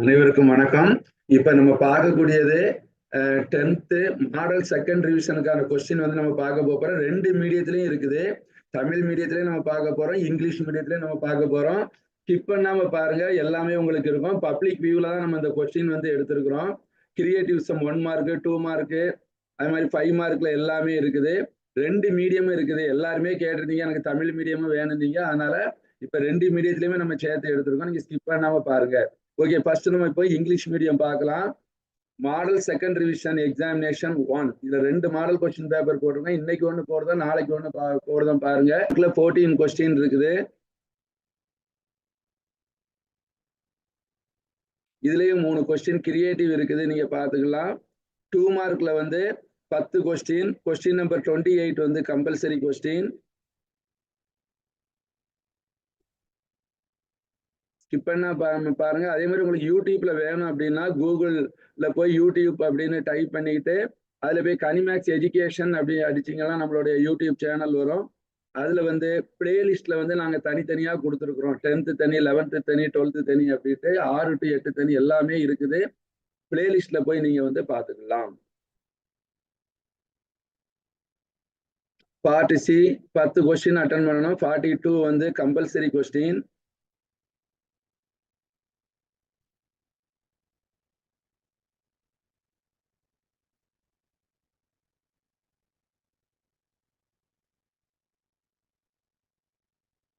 அனைவருக்கும் வணக்கம். இப்ப நம்ம பார்க்கக்கூடியது டென்த்து மாடல் செகண்ட் ரிவிஷனுக்கான கொஸ்டின் வந்து நம்ம பார்க்க போறோம். ரெண்டு மீடியத்திலையும் இருக்குது. தமிழ் மீடியத்திலயும் நம்ம பார்க்க போறோம். இங்கிலீஷ் மீடியத்திலயும் நம்ம பார்க்க போறோம். ஸ்கிப் பண்ணாம பாருங்க. எல்லாமே உங்களுக்கு இருக்கும். பப்ளிக் வியூல தான் நம்ம இந்த கொஸ்டின் வந்து எடுத்திருக்கிறோம். Creative sum one mark two mark அது மாதிரி ஃபைவ் மார்க்ல எல்லாமே இருக்குது. ரெண்டு மீடியமும் இருக்குது. எல்லாருமே கேட்டிருந்தீங்க. எனக்கு தமிழ் மீடியமும் வேணுந்தீங்க அதனால இப்ப ரெண்டு மீடியத்திலயுமே நம்ம சேர்த்து எடுத்திருக்கோம். நீங்க ஸ்கிப் பண்ணாம பாருங்க. ஓகே ஃபர்ஸ்ட் நம்ம இப்போ இங்கிலீஷ் மீடியம் பார்க்கலாம். Model second revision examination one இதுல ரெண்டு மாடல் கொஸ்டின் பேப்பர் போட்டிருக்கோம். இன்னைக்கு ஒன்று போடுறதா நாளைக்கு ஒன்று போடுறதும் பாருங்க. இதுல ஃபோர்டீன் கொஸ்டின் இருக்குது. இதுலயும் மூணு கொஸ்டின் கிரியேட்டிவ் இருக்குது. நீங்க பாத்துக்கலாம் டூ மார்க்ல வந்து பத்து question question number twenty eight வந்து கம்பல்சரி கொஸ்டின் ஸ்கிப் பண்ணா பாருங்க அதே மாதிரி உங்களுக்கு யூடியூப்ல வேணும் அப்படின்னா கூகுள்ல போய் யூடியூப் அப்படின்னு டைப் பண்ணிக்கிட்டு அதுல போய் கனிமேக்ஸ் எஜுகேஷன் அப்படி அடிச்சிங்கன்னா நம்மளுடைய யூடியூப் சேனல் வரும். அதுல வந்து பிளேலிஸ்ட்ல வந்து நாங்க தனித்தனியா கொடுத்துருக்குறோம். டென்த்து தனி லெவன்த்து தனி டுவெல்த்து தனி அப்படின்ட்டு ஆறு டு எட்டு தனி எல்லாமே இருக்குது. பிளேலிஸ்ட்ல போய் நீங்க வந்து பாத்துக்கலாம் பார்ட்டி சி பத்து கொஸ்டின் அட்டன் பண்ணணும். ஃபார்ட்டி டூ வந்து கம்பல்சரி கொஸ்டின்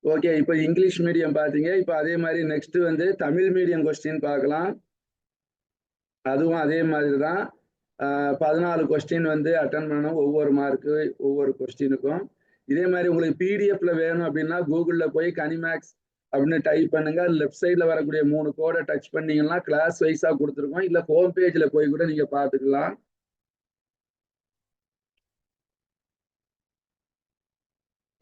ஓகே இப்போ இங்கிலீஷ் மீடியம் பார்த்தீங்க இப்போ அதே மாதிரி நெக்ஸ்ட் வந்து தமிழ் மீடியம் கொஸ்டின் பார்க்கலாம் அதுவும் அதே மாதிரி தான் பதினாலு கொஸ்டின் வந்து அட்டன் பண்ணணும். ஒவ்வொரு மார்க்கு ஒவ்வொரு கொஸ்டினுக்கும் இதே மாதிரி உங்களுக்கு பிடிஎஃப்ல வேணும் அப்படின்னா கூகுளில் போய் கனிமேக்ஸ் அப்படின்னு டைப் பண்ணுங்க. லெஃப்ட் சைடில் வரக்கூடிய மூணு கோடை டச் பண்ணீங்கன்னா கிளாஸ் வைஸாக கொடுத்துருக்கோம். இல்லை ஹோம் பேஜில் போய் கூட நீங்கள் பார்த்துக்கலாம்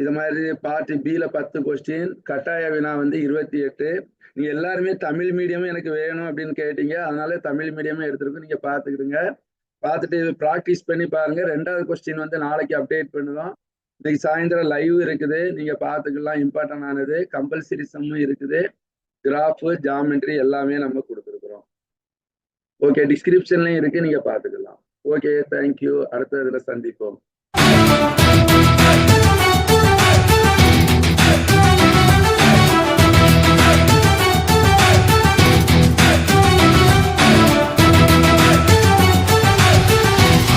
இது மாதிரி பார்ட்டி பில பத்து கொஸ்டின் கட்டாய வினா வந்து இருபத்தி எட்டு. நீங்க எல்லாருமே தமிழ் மீடியமும் எனக்கு வேணும் அப்படின்னு கேட்டீங்க. அதனால தமிழ் மீடியமே எடுத்திருக்கோம். நீங்க பாத்துக்கிடுங்க பார்த்துட்டு ப்ராக்டிஸ் பண்ணி பாருங்க. ரெண்டாவது கொஸ்டின் வந்து நாளைக்கு அப்டேட் பண்ணுவோம் இன்னைக்கு சாயந்தரம் லைவ் இருக்குது. நீங்க பாத்துக்கலாம் இம்பார்ட்டன் ஆனது. கம்பல்சரி சம்மும் இருக்குது. கிராஃபு ஜாமெண்ட்ரி எல்லாமே நம்ம கொடுத்துருக்குறோம். ஓகே டிஸ்கிரிப்ஷன்லயும் இருக்கு. நீங்க பாத்துக்கலாம் ஓகே தேங்க்யூ அடுத்த இதில் சந்திப்போம்.